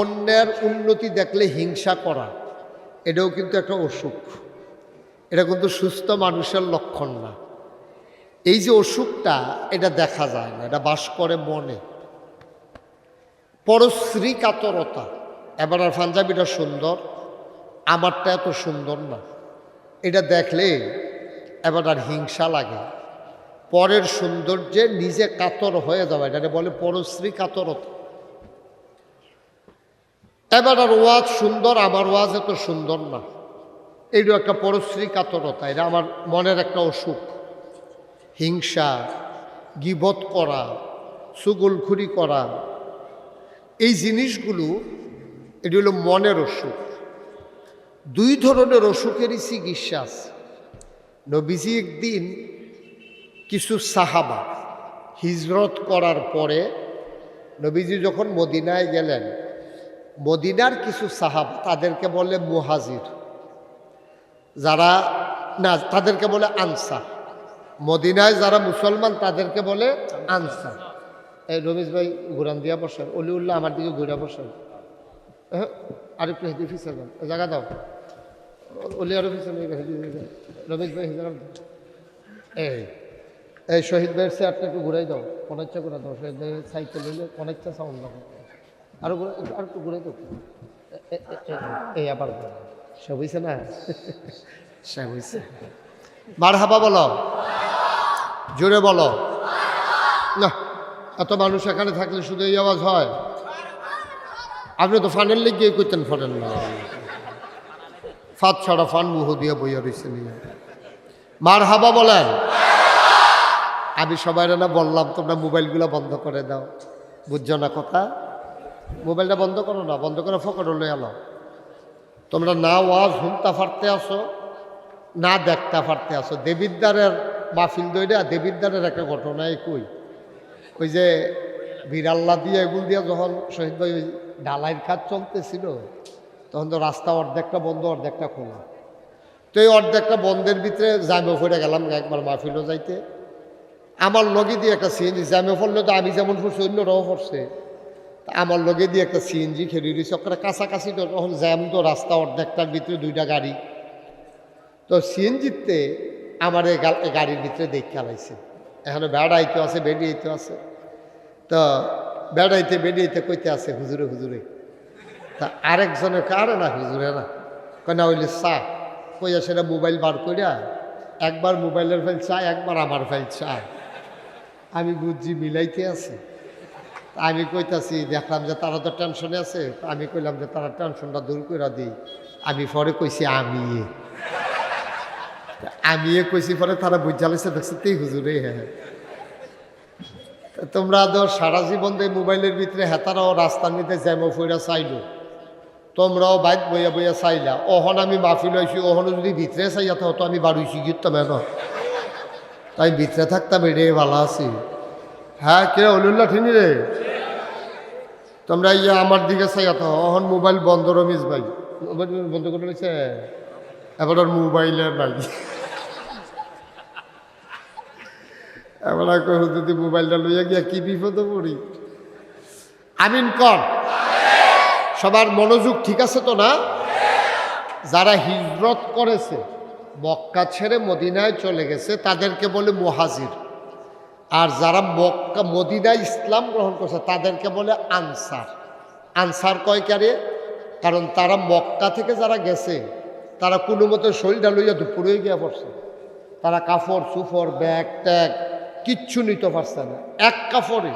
অন্যের উন্নতি দেখলে হিংসা করা, এটাও কিন্তু একটা অসুখ। এটা কিন্তু সুস্থ মানুষের লক্ষণ না। এই যে অসুখটা, এটা দেখা যায় না, এটা বাস করে মনে। পরশ্রী কাতরতা এবার আর পাঞ্জাবিটা সুন্দর, আমারটা এত সুন্দর না। এটা দেখলে এবার আর হিংসা লাগে। পরের সৌন্দর্যে নিজে কাতর হয়ে যাওয়া এটা বলে পরশ্রী কাতরতা এবার আর ওয়াজ সুন্দর, আমার ওয়াজ এত সুন্দর না। এইটা একটা পরশ্রী কাতরতা, এটা আমার মনের একটা অসুখ। হিংসা, গিবত করা, সুগুলখুরি করা, এই জিনিসগুলো, এটি হলো মনের অসুখ। দুই ধরনের অসুখেরই চিকিৎসা আছে। নবীজি একদিন কিছু সাহাবা হিজরত করার পরে নবীজি যখন মদিনায় গেলেন মদিনার কিছু সাহাব, তাদেরকে বলে মুহাজির। যারা না, তাদেরকে বলে আনসার। মদিনায় যারা মুসলমান, তাদেরকে বলে আনসার। এই রমেশ ভাই ঘুরান দিয়া বসেন, অলিউল্লাহ আমার দিকে ঘুরা বসেন। হ্যাঁ আরেকটু হেঁটে ফিসে জায়গা দাও। অলি আরও ফিসে রমেশ ভাই এই এই শহীদ ভাইয়ের চেয়ারটা একটু ঘুরাই দাও, কনেকটা করে দাও। শহীদ ভাইয়ের সাইকেল হইলে কনেকটা সাউন্ড লাগবে আরও আর একটু এ- এ- এই আবার না? মার হাবা বলো। জোরে বলো। না, এত মানুষ এখানে থাকলে শুধু এই আওয়াজ হয়। আপনি তো ফানের লেগে করতেন ফটেন না ফাত ছাড়া ফান মুহ দিয়ে বইয়া রয়েছে নিয়ে মার হাবা বলেন। আমি সবাই না বললাম, তোমরা মোবাইলগুলো বন্ধ করে দাও। বুঝছ না কথা? মোবাইলটা বন্ধ করো না, বন্ধ করে ফকর লই আলো তোমরা না ওয়াজ হুমতা ফাটতে আসো না দেখতে ফাটতে আসো দেবিদ্দারের মাহফিল দইটা দেবিদ্দারের একটা ঘটনা কই ওই যে বিড়াল্লা দিয়ে, এগুল দিয়ে যখন শহীদ ভাই ওই ঢালাইয়ের কাজ চলতেছিল, তখন তো রাস্তা অর্ধেকটা বন্ধ, অর্ধেকটা খোলা। তো এই অর্ধেকটা বন্ধের ভিতরে জামে ফিরে গেলাম একবার মাহফিলও যাইতে। আমার লগে দিয়ে একটা সিএনজি জামে পড়লে তো আমি যেমন পড়ছি, অন্যরাও তা আমার লগে দিয়ে একটা সিএনজি খেলি দিয়েছে ওখানে কাছাকাছি তখন জ্যাম তো রাস্তা অর্ধেকটার ভিতরে দুইটা গাড়ি। তো সিএনজিতে আমার এই গাড়ির ভিতরে দেখে খেলাইছে এখানে বেড়াইতে আছে বেরিয়েতে আছে। তো বেড়াইতে বেরিয়েতে কইতে আছে, হুজুরে হুজুরে। তা আরেকজনের কারে না, হুজুরে না। কেন হইলে চা। কইয়া সেটা মোবাইল বার কইরা, একবার মোবাইলের ফেল চা, একবার আমার ফেল চা। আমি বুঝছি মিলাইতে আছে। আমি কইতাছি, দেখলাম যে তারা তো টেনশনে আছে। আমি কইলাম যে, তারা টেনশনটা দূর করে দিই। আমি পরে কইছি আমি আমি কইছি, পরে তারা বুঝালেছে দেখছে তেই হুজুরে হ্যাঁ তোমরা তো সারা জীবন দিয়ে মোবাইলের ভিতরে হেতারাও রাস্তার মধ্যে জ্যামো ফইরা চাইলো। তোমরাও বাইক বইয়া বইয়া চাইলা। অহন আমি মাফি লইছি অহন যদি ভিতরে চাইয়া তো আমি বাড়ুইছি গিয়ে না তাই ভিতরে থাকতাম এটাই ভালো আছি। হ্যাঁ কে? অলুল্লাহ ঠিনি রে। তোমরা ইয়া আমার দিকে চাইয়া তো, অহন মোবাইল বন্ধ রমিস ভাই। বন্ধ করে নিছে এবার ওর মোবাইলের নাই। এবার আর যদি মোবাইলটা লইয়া গিয়া কি বিপদে পড়ি? আমিন কর। সবার মনোযোগ ঠিক আছে তো না? যারা হিজরত করেছে, মক্কা ছেড়ে মদিনায় চলে গেছে, তাদেরকে বলে মুহাজির। আর যারা মক্কা, মদিনায় ইসলাম গ্রহণ করছে, তাদেরকে বলে আনসার। আনসার কয় কারে? কারণ তারা মক্কা থেকে যারা গেছে, তারা কোনো মতে শরীরটা লইয়া দুপুরে গিয়া পড়ছে। তারা কাপড় সুফর, ব্যাগ, ট্যাগ, কিচ্ছু নিতে পারছে না। এক কাপড়ে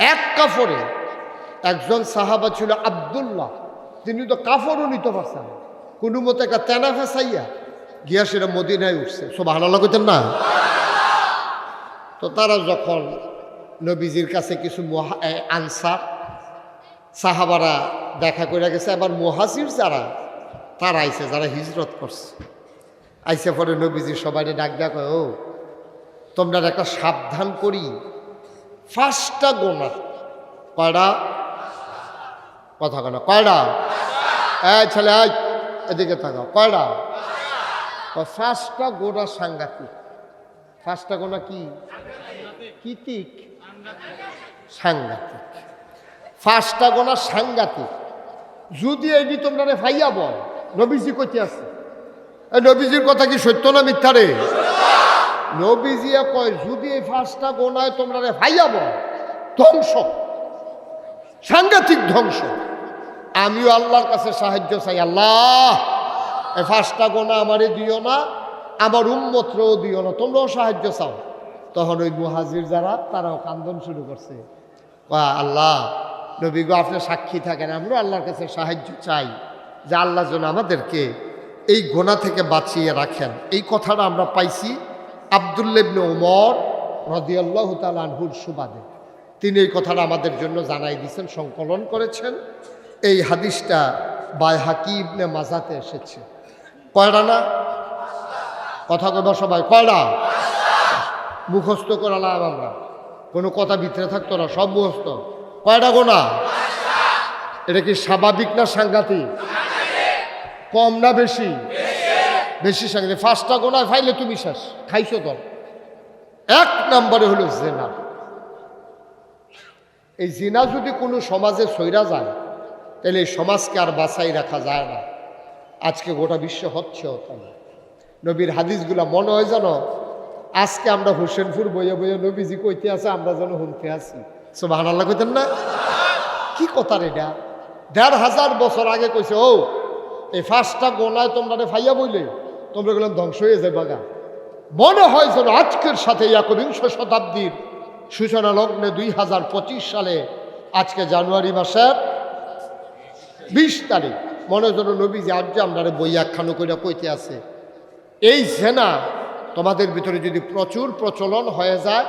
এক কাপড়ে একজন সাহাবা ছিল আবদুল্লাহ, তিনি তো কাপড়ও নিতে পারছেন না। কোনো মতে একটা তেনা ফেসাইয়া গিয়া সেটা মদিনায় উঠছে। সব ভালো লাগতেন না? তো তারা যখন নবীজির কাছে কিছু আনসার, সাহাবারা দেখা করে গেছে, আবার মহাজির যারা, তারা আইসে যারা হিজরত করছে। আইসে পরে নবীজি সবাই ডাক ডাক ও, তোমরা একটা সাবধান করি ফার্স্টটা গোনা। কয়টা কথা কেন কয়টা এই ছেলে এদিকে থাকা কয়টা ফার্স্টটা গোনা সাংঘাতিক। ফার্স্টটা গোনা কি? কীতিক। সাংঘাতিক। ফার্স্টটা গোনা সাংঘাতিক। যদি এটি তোমরা ফাইয়া বল, নবীজি কইতে আছে। এই নবীজির কথা কি সত্য না মিথ্যা রে? নবীজিয়া কয়, যদি এই ফার্স্টটা গোনায় তোমরা রে ফাইয়া বল, ধ্বংস। সাংঘাতিক ধ্বংস। আমিও আল্লাহর কাছে সাহায্য চাই। আল্লাহ এই ফার্স্টটা গোনা আমারে দিও না আমার উম্মত্রও দিও না, তোমরাও সাহায্য চাও। তখন ওই মুহাজির যারা, তারাও কান্দন শুরু করছে। আল্লাহ, নবী গো, আপনি সাক্ষী থাকেন, আমরাও আল্লাহর কাছে সাহায্য চাই। যে আল্লাহ যেন আমাদেরকে এই গোনা থেকে বাঁচিয়ে রাখেন। এই কথাটা আমরা পাইছি আবদুল্লেবনে ওমর রদিয়াল্লাহ তালহুর সুবাদে। তিনি এই কথাটা আমাদের জন্য জানাই দিয়েছেন, সংকলন করেছেন। এই হাদিসটা বাই হাকিবনে মাজাতে এসেছে। কয়টা না কথা কইবা সবাই কয়টা মুখস্থ করা করালাম আমরা। কোনো কথা ভিতরে থাকতো না, সব মুখস্থ। কয়টা গোনা? এটা কি স্বাভাবিক না সাংঘাতিক? কম না বেশি? বেশি সাংঘাতিক। ফার্স্টটা গোনায় ফাইলে তুমি শেষ, খাইছো তো। এক নম্বরে হলো জেনা। এই জিনা যদি কোনো সমাজে সৈরা যায়, তাহলে এই সমাজকে আর বাঁচাই রাখা যায় না। আজকে গোটা বিশ্ব হচ্ছে তাই নবীর হাদিসগুলা মনে হয় জানো আজকে আমরা হোসেনপুর বইয়ে বইয়ে নবীজি কইতে আছে, আমরা যেন শুনতে আছি। সোবাহ আল্লাহ কইতেন না? কি কথা রে এটা? দেড় হাজার বছর আগে কইছে, ও, এই ফার্স্টটা গোনায় তোমরা ফাইয়া বইলে, তোমরা গেলাম ধ্বংস হয়ে যায় বাগা মনে হয় যেন আজকের সাথে একবিংশ শতাব্দীর সূচনা লগ্নে দুই হাজার পঁচিশ সালে, আজকে জানুয়ারি মাসের বিশ তারিখ, মনে হয় যেন নবী যে আজ আমরা বই একখানো করে কইতে আছে। এই সেনা তোমাদের ভিতরে যদি প্রচুর প্রচলন হয়ে যায়,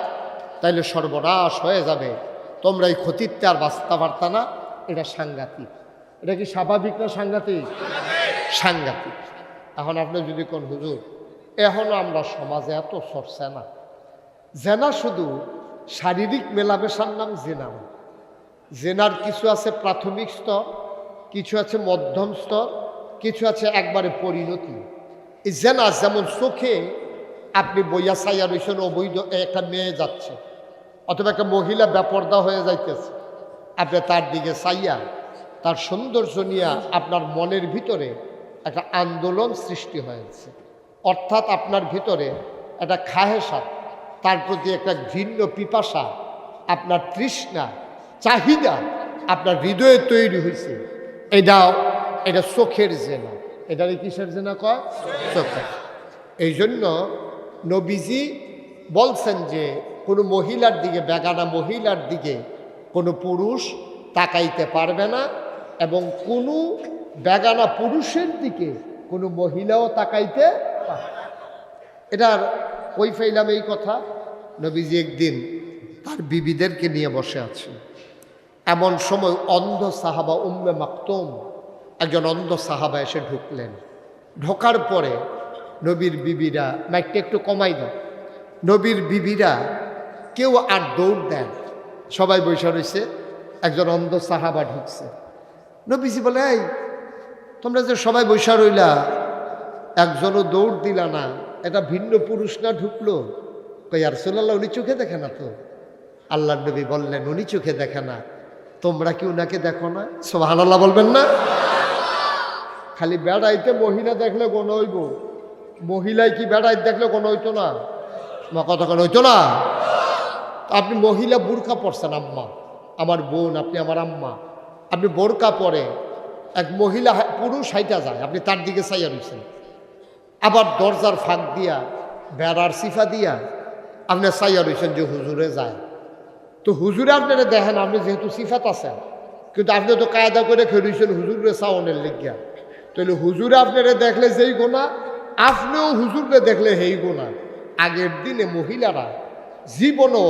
তাইলে সর্বনাশ হয়ে যাবে। তোমরা এই ক্ষতিতে আর বাঁচতে পারতা না। এটা সাংঘাতিক। এটা কি স্বাভাবিক না সাংঘাতিক? সাংঘাতিক। এখন আপনি যদি কোন হুজুর এখনও আমরা সমাজে এত চর্চা না। জেনা শুধু শারীরিক মেলামেশার নাম জেনা জেনার কিছু আছে প্রাথমিক স্তর, কিছু আছে মধ্যম স্তর, কিছু আছে একবারে পরিণতি। এই জেনা যেমন চোখে আপনি বইয়া সাইয়া রয়েছেন অবৈধ একটা মেয়ে যাচ্ছে, অথবা একটা মহিলা ব্যাপর্দা হয়ে যাইতেছে। আপনি তার দিকে চাইয়া তার সৌন্দর্য নিয়ে আপনার মনের ভিতরে একটা আন্দোলন সৃষ্টি হয়েছে। অর্থাৎ আপনার ভিতরে একটা খাহেসা তার প্রতি একটা ঘৃণ্য পিপাসা, আপনার তৃষ্ণা, চাহিদা আপনার হৃদয়ে তৈরি হয়েছে। এটা এটা চোখের জেনা এটা কিসের জেনা কয়? এই জন্য নবীজি বলছেন যে, কোনো মহিলার দিকে, বেগানা মহিলার দিকে কোনো পুরুষ তাকাইতে পারবে না এবং কোনো বেগানা পুরুষের দিকে কোনো মহিলাও তাকাইতে এটার কই ফাইলাম এই কথা? নবীজি একদিন তার বিবিদেরকে নিয়ে বসে আছেন। এমন সময় অন্ধ সাহাবা উম্মে মাকতুম একজন অন্ধ সাহাবা এসে ঢুকলেন। ঢোকার পরে নবীর বিবিরা, মাইকটা একটু কমাই দাও। নবীর বিবিরা কেউ আর দৌড় দেন। সবাই বসে রয়েছে, একজন অন্ধ সাহাবা ঢুকছে। নবীজি বলে, এই, তোমরা যে সবাই বৈশা রইলা, একজনও দৌড় দিলা না, এটা ভিন্ন পুরুষ না ঢুকলো? কই আর সোল্লাহ উনি চোখে দেখে না তো? আল্লাহ নবী বললেন, উনি চোখে দেখে না, তোমরা কি উনাকে দেখো না? সোহান আল্লাহ বলবেন না? খালি বেড়াইতে মহিলা দেখলে কোনো হইব। মহিলায় কি বেড়াইতে দেখলে কোনো হইতো না? মা কতক্ষণ হইতো না? আপনি মহিলা বুরকা পরছেন আম্মা। আমার বোন, আপনি আমার আম্মা। আপনি বোরকা পরে এক মহিলা পুরুষ হাইটা যায়, আপনি তার দিকে চাইয়া রয়েছেন আবার দরজার ফাঁক দিয়া, বেড়ার সিফা দিয়া আপনি চাইয়া রয়েছেন যে হুজুরে যায়। তো হুজুরে আপনারা দেখেন, আপনি যেহেতু সিফাত আছেন, কিন্তু আপনি তো কায়দা করে খেয়েছেন হুজুরে সাউনের লিগিয়া। তাহলে হুজুর আপনারা দেখলে যেই গোনা আপনিও হুজুরে দেখলে হেই গোনা আগের দিনে মহিলারা জীবনও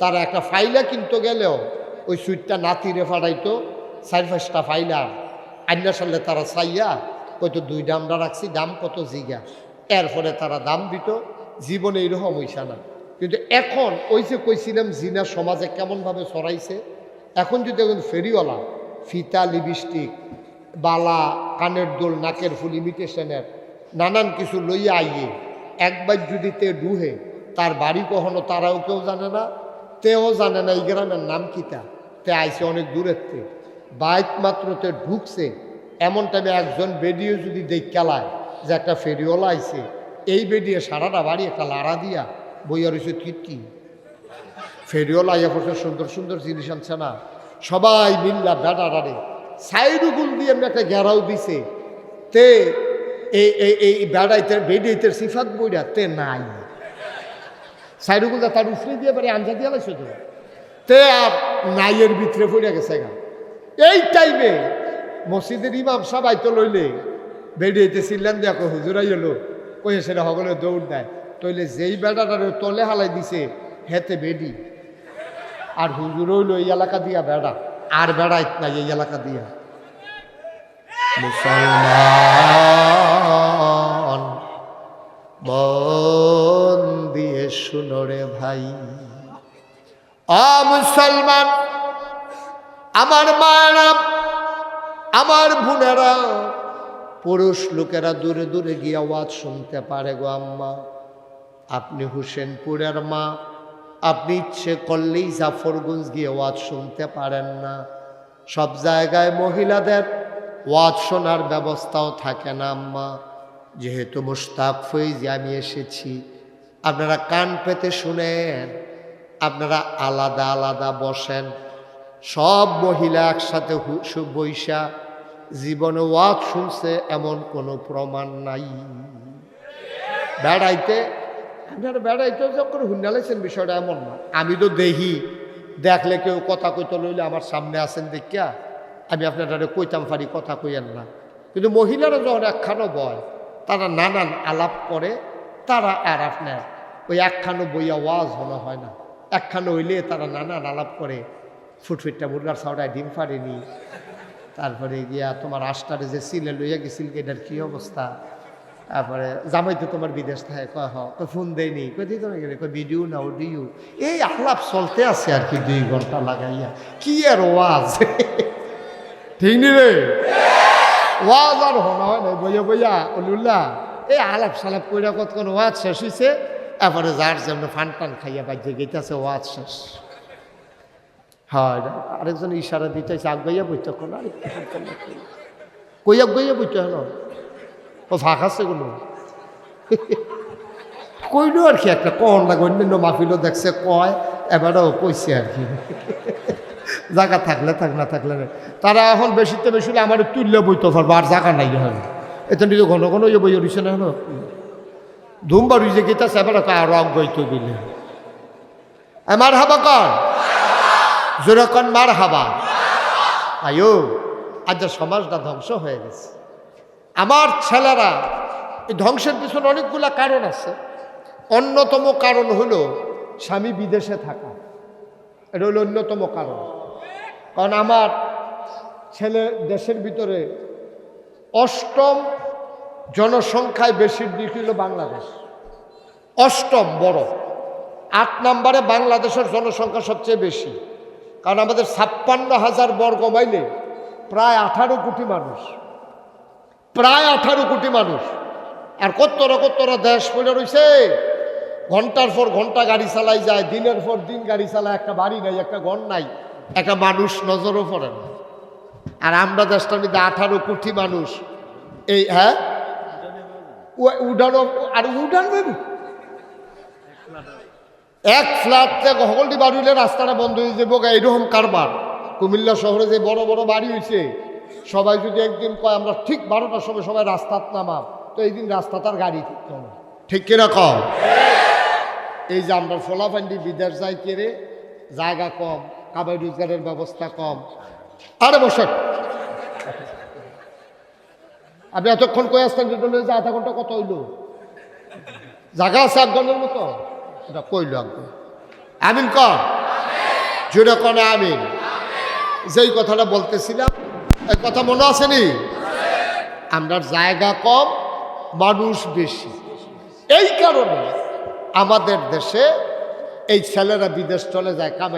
তারা একটা ফাইলা কিনতে গেলেও ওই সুইটটা নাতিরে ফাড়াইতো চার পাঁচটা ফাইলা। আইনা সালে তারা চাইয়া কইতো, দুই দামটা রাখছি, দাম কত জিগা? এরপরে তারা দাম দিত, জীবনে এইরকম হইসা না। কিন্তু এখন ওই যে কইছিলাম, জিনা সমাজে কেমনভাবে ছড়াইছে, এখন যদি একজন ফেরিওয়ালা ফিতা, লিপস্টিক, বালা কানের দোল, নাকের ফুল ইমিটেশনের, নানান কিছু লইয়া আইয়ে, একবার যদি তে ডুহে, তার বাড়ি কখনো তারাও কেউ জানে না, তেও জানে না এই গ্রামের নাম কিতা। তে আইসে অনেক দূরের তে বাইক মাত্র তে ঢুকছে, এমন টাইমে একজন বেডিও যদি দেখ খেলায় যে একটা ফেরিওলা আইছে, এই বেডিয়ে সারাটা বাড়ি একটা লাড়া দিয়া বইয়া রয়েছে কীর্তি ফেরিওলা আইয়া পড়ছে সুন্দর সুন্দর জিনিস আনছে না। সবাই মিল্লা বেড়াড়ারে সাইডুগুল দিয়ে এমনি একটা ঘেরাও দিছে। তে এই এই বেড়াইতে বেডিয়েতে সিফাত বইরা তে নাই। সাইডুগুল তার উফরে দিয়ে পারে আঞ্জা দিয়ে লাগছে তো। তে আর নাইয়ের ভিতরে পড়ে গেছে গা। এই টাইমে মসজিদের ইমাম সবাই তো লইলে বেরিয়েতে ছিলেন দেখো হুজুরাই এলো কই সেটা সকলে দৌড় দেয়। তইলে যেই বেড়াটারে তলে হালাই দিছে, হেতে বেডি। আর হুজুর হইল এই এলাকা দিয়া বেড়া। আর বেড়াইত নাই এই এলাকা দিয়া। মুসলমান, মন দিয়ে শুনো রে ভাই। আ মুসলমান, আমার মায়েরা, আমার বোনেরা, পুরুষ লোকেরা দূরে দূরে গিয়ে আওয়াজ শুনতে পারে গো আম্মা। আপনি হুসেনপুরের মা আপনি ইচ্ছে করলেই জাফরগঞ্জ গিয়ে ওয়াজ শুনতে পারেন না। সব জায়গায় মহিলাদের ওয়াজ শোনার ব্যবস্থাও থাকে না, আম্মা। যেহেতু মুস্তাক ফৈজি, আমি এসেছি। আপনারা কান পেতে শুনেন, আপনারা আলাদা আলাদা বসেন। সব মহিলা একসাথে সু- জীবনে ওয়াজ শুনছে, এমন কোনো প্রমাণ নাই। বেড়াইতে আপনারা বেড়াইতে যখন হুন্ডালাইছেন বিষয়টা এমন না। আমি তো দেখি দেখলে কেউ কথা কইতে লইলে আমার সামনে আছেন দেখিয়া আমি আপনারা কইতাম পারি কথা কইয়েন না। কিন্তু মহিলারা যখন একখানো বয়, তারা নানান আলাপ করে, তারা আর আপনার ওই একখানো বইয়া ওয়াজ হলো হয় না। একখানো হইলে তারা নানান আলাপ করে, ফুটফিটটা মুরগার সাউডায় ডিম ফাড়েনি। তারপরে গিয়া তোমার আষ্টারে যে সিলে লইয়া গেছিল, এটার কি অবস্থা? তারপরে জামাই তো তোমার বিদেশ থাকে কয় হ। কয় ফোন দেয়নি। কয় দিই তোমার গেলে। কয় ভিডিও না অডিও এই আলাপ চলতে আছে আর কি দুই ঘণ্টা লাগাইয়া। কি আর ওয়াজ? ঠিক নি রে? ওয়াজ আর হনা হয় না বইয়া বইয়া অলুল্লাহ এই আলাপ সালাপ কইরা কতক্ষণ ওয়াজ শেষ হয়েছে তারপরে যার যেমন ফান টান খাইয়া বাজ্যে গেইতেছে ওয়াজ শেষ। হয় আরেকজন ইশারা দিতেছে আগ আগাইয়া বইতে কোন কইয়া গইয়া বইতে হলো? ও ফাঁক আছে কোনো? কইলো আর কি একটা কন লাগে, অন্যান্য মাহফিলও দেখছে, কয়, এবারও কইছে আর কি। জায়গা থাকলে থাক, না থাকলে তারা এখন বেশিতে বেশি আমার তুললে বইতে পারব, আর জায়গা নাই হবে এতে নিজে ঘন ঘন ইয়ে বই রইছে না হলো ধুমবার রইছে গীতা সেবার আর বইতে দিলে আমার হাবা কন জোরে কন মার হাবা আয়ো, আজ সমাজটা ধ্বংস হয়ে গেছে। আমার ছেলেরা, এই ধ্বংসের পিছনে অনেকগুলা কারণ আছে। অন্যতম কারণ হলো স্বামী বিদেশে থাকা। এটা হলো অন্যতম কারণ। কারণ আমার ছেলে দেশের ভিতরে অষ্টম জনসংখ্যায় বেশির দিক হলো বাংলাদেশ। অষ্টম বড়। আট নম্বরে বাংলাদেশের জনসংখ্যা সবচেয়ে বেশি। কারণ আমাদের ছাপ্পান্ন হাজার বর্গ মাইলে প্রায় আঠারো কোটি মানুষ। প্রায় আঠারো কোটি মানুষ। আর কত্তরা কত্তরা দেশ পড়ে রয়েছে ঘণ্টার পর ঘণ্টা গাড়ি চালাই যায়, দিনের পর দিন গাড়ি চালায়, একটা বাড়ি নাই, একটা ঘর নাই, একটা মানুষ নজরও পড়ে না। আর আমরা দেশটার মধ্যে আঠারো কোটি মানুষ। এই হ্যাঁ? উডানো আর উডান এক ফ্ল্যাট সকলটি বাড়ি হইলে রাস্তাটা বন্ধ হয়ে যাব এরকম কারবার। কুমিল্লা শহরে যে বড় বড় বাড়ি হয়েছে সবাই যদি একদিন কয় আমরা ঠিক বারোটার সময় সবাই রাস্তাত নামাম তো এই দিন রাস্তা তার গাড়ি থাকতো না ঠিক কিনা কম এই যে আমরা ফোলাফান্ডি বিদেশ যাই কেড়ে জায়গা কম কাবাই রোজগারের ব্যবস্থা কম। আরে বসে আপনি এতক্ষণ কয়ে আসতেন? যে আধা ঘণ্টা কত হইল। জায়গা আছে একজনের মতো? এটা কইল একজন আমিন কর জুড়ে কনে আমিন। যেই কথাটা বলতেছিলাম এই কথা মনে আছে নি? আমরা জায়গা কম, মানুষ বেশি। এই কারণে আমাদের দেশে এই ছেলেরা বিদেশ চলে যায়, কামে